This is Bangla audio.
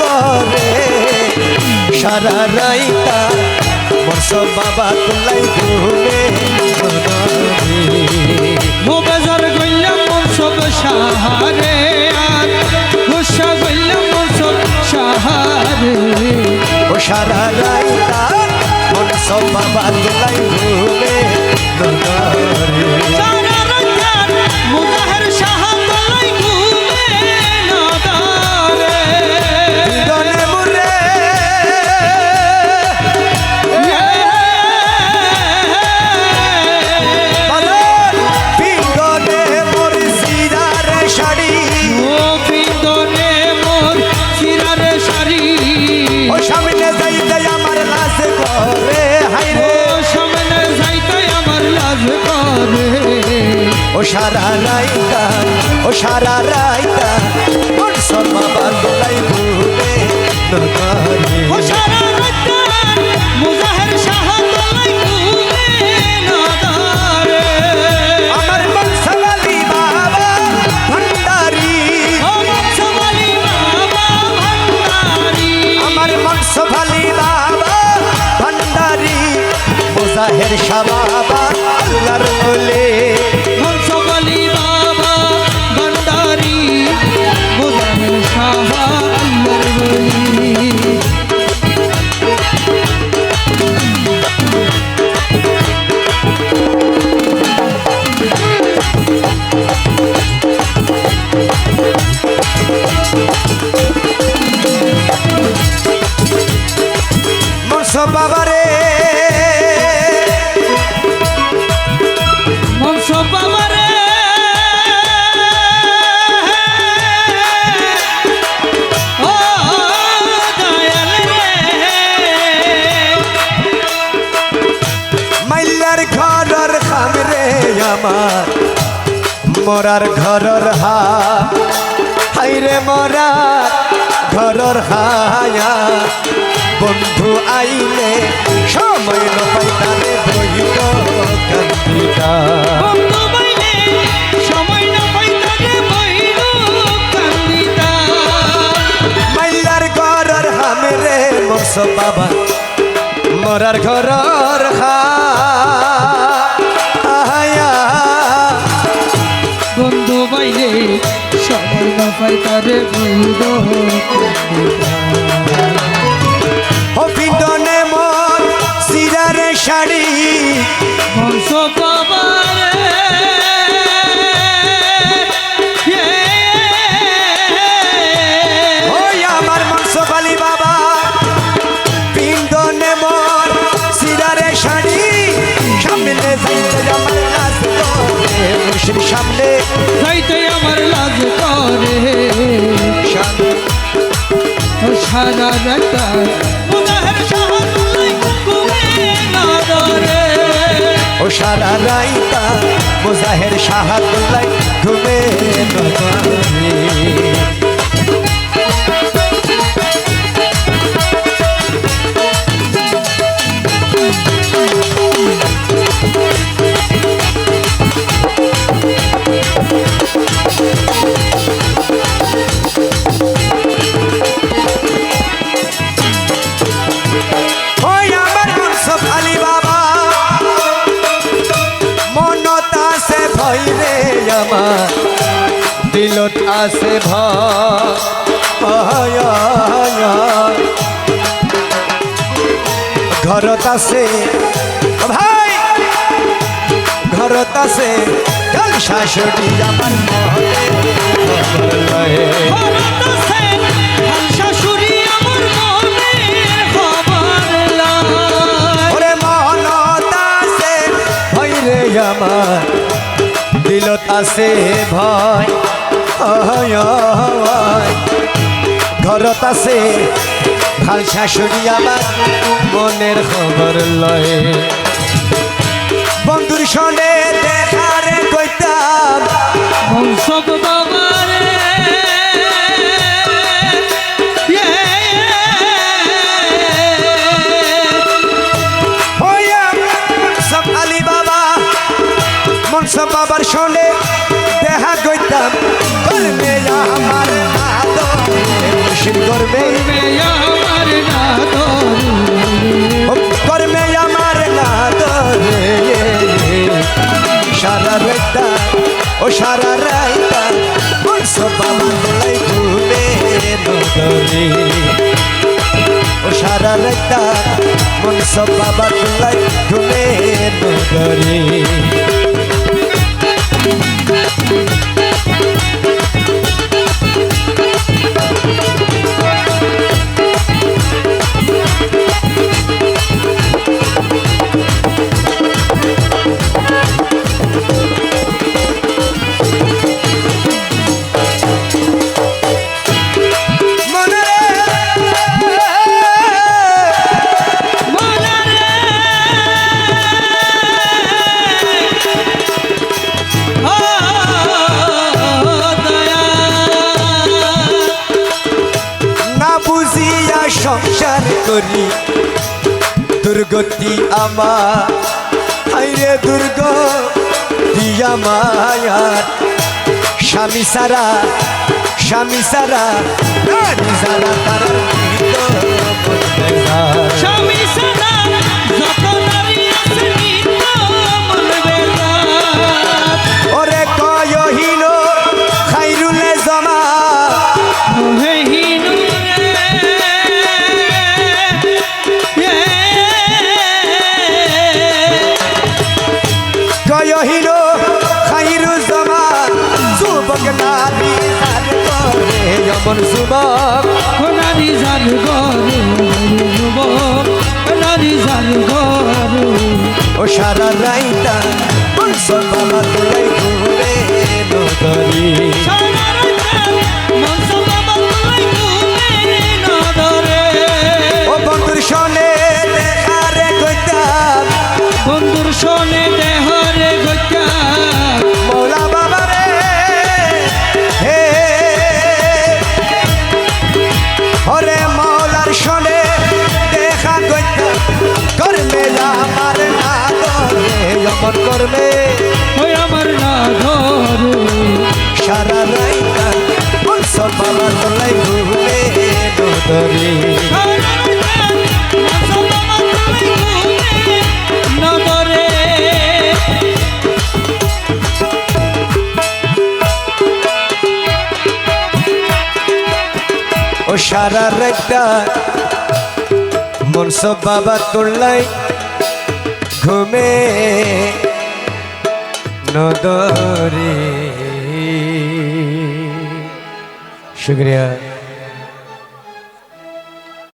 করে সারা রাইতা মরস বাবা তুলাই ঘুমে মোবাজার গইলাম মোর সব সাহারে আর গুসা গইলাম মোর সব সাহারে। ও সারা রাইতা মরস বাবা তুলাই ঘুমে সারা রাইতা ও সারা রাইতা সব বাবা তোলাই ঘুরে নগারে। ও সারা রাত মুজাহের সাহাতলাই ঘুমে নদারে মরার ঘরর হা হাই রে মরার ঘরর হায়া বন্ধু আইলে সময় নপাইতারে বইত কান্দিতা বন্ধু বাইলে সময় না পাইতারে বইরু কান্দিতা মাইলার ঘরর হাম রে মস বাবা। মরার ঘরর হায়া আমার মাংস বালি বাবা। পিন্দনে মন সিরারে শাড়ি। সামনে যাইতে ও সারা রাতা ও সারা রাইতা মুজাহের সাহাতুল্লাই ঘুমে নগরে দিলত আছে ভয়। ঘরত আছে। ভাই! ঘরত আছে। শাশুড়ি আমার আমার। দিলত আছে ভয়। ঘরত আছে ভালো শাশুড়ি আমার মনের খবর লয়। বন্ধুর সনে দেখারে কইতাম বাবার সনে দেখা কইতাম। করবে। আমার মুর্শিদ করবে আমার না না সারা রাইতা ও সারা রাইতা বংশ বাবা নদরে। ও সারা রাইতা বংশ বাবা তোলাই ঘুমে নদরে। সংসার করি। দুর্গতি আমার। হাইরে দুর্গ, দিয়া মায়ার। স্বামী সারা স্বামী সারা স্বামী সারা তার। অমন যুবক নারী জান গরু যুবক নারী জান গরু ও সারা নদরে ও সারা রাইতা মনস বাবা তোলাই ঘুমে নদরে। শুক্রিয়া।